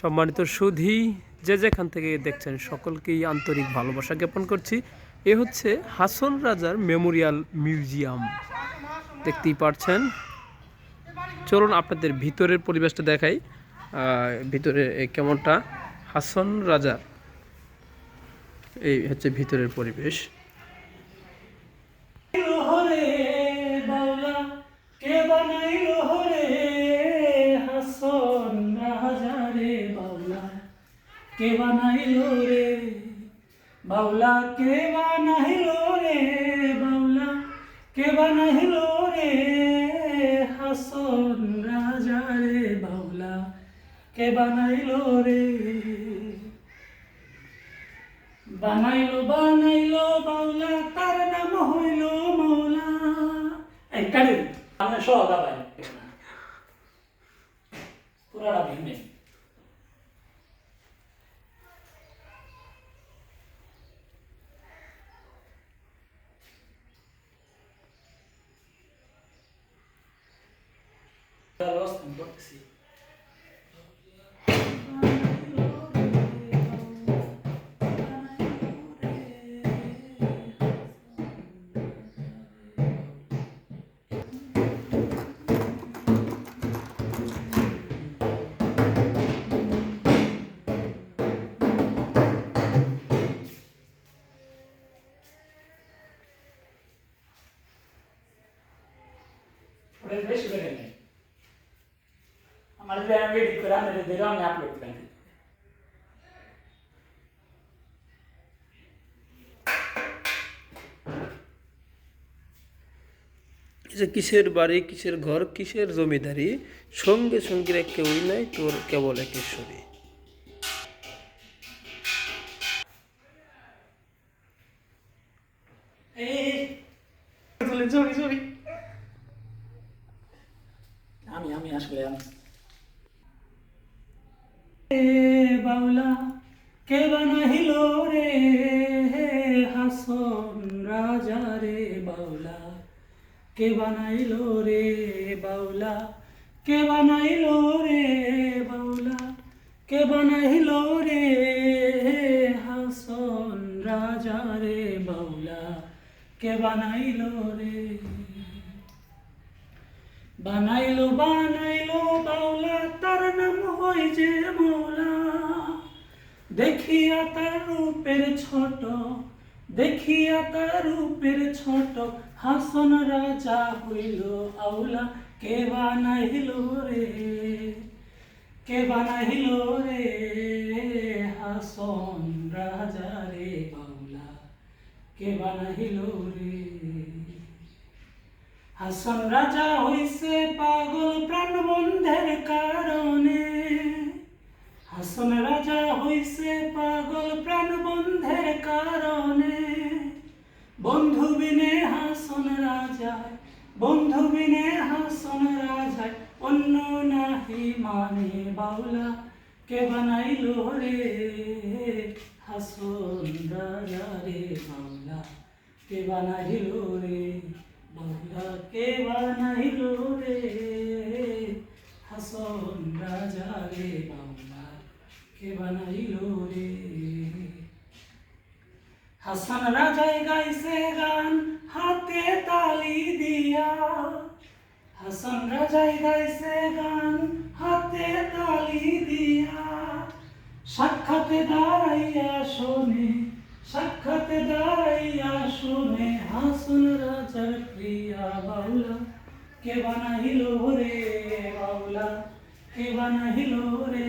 সম্মানিত সুধী, যে যেখান থেকে দেখছেন সকলকেই আন্তরিক ভালোবাসা জ্ঞাপন করছি। এ হচ্ছে হাসন রাজার মেমোরিয়াল মিউজিয়াম। দেখতেই পারছেন। চলুন আপনাদের ভিতরের পরিবেশটা দেখাই। ভিতরে কেমনটা? হাসন রাজার এই হচ্ছে ভিতরের পরিবেশ। কে বানাইলো রে? বাউলা কে বানাইলো রে? বাউলা কে বানাইলো রে? হাসন রাজা রে, বাউলা কে বানাইলো রে? বানাইলো বানাইলো, বাউলা, তার নাম হইল মৌলা এই কালি আমরা সহ দাবাই পুরাটা ভিন্ন। some books. What is this? যে কিসের বাড়ি কিসের ঘর কিসের জমিদারি সঙ্গে সঙ্গীরা কেউই নাই তোর কেবল একেশ্বরী আমি আমি আসলে আমি বাউলা, কে বানাইল রে? হাসন রাজা রে বাউলা, কে বানাইল রে বাউলা? কে বানাইল রে বাউলা? কে বানাইল রে? হাসন রাজা রে বাউলা, কে বানাইল রে? বানাইলো বানাইলো বাউলা, তার নাম হয় যে দেখিয়া তার রূপের ছোট, দেখিয়া তার রূপের ছোট, হাসন রাজা হইল আউলা, কে বানাইল রে? কে বানাইল রে হাসন রাজা রে বাউলা? কে বানাইল রে? হাসন রাজা হইছে পাগল প্রাণ বন্ধের কারণে। হাসন রাজা হইছে পাগল প্রাণ বন্ধের কারণে। বন্ধু বিনে হাসন রাজায় বন্ধু বিনে হাসন রাজায়, অন্য নাহি মানে বাউলা। কে বানাইল রে হাসন রাজা রে বাউলা? কে বানাইল রে বাউলা? কে বানাইল রে হাসন রাজা রে বাউলা? কে বানাইল রে? হাসান রাজাই গাইছে গান, হাতে তালি দিয়া। হাসান রাজাই গাইছে গান, হাতে তালি দিয়া। সাক্ষাতে দাঁড়াইয়া শোনে, সাক্ষাতে দাঁড়াইয়া শোনে হাসন রাজার প্রিয়া বাউলা। কে বানাইল রে বাউলা? কে বানাইল রে?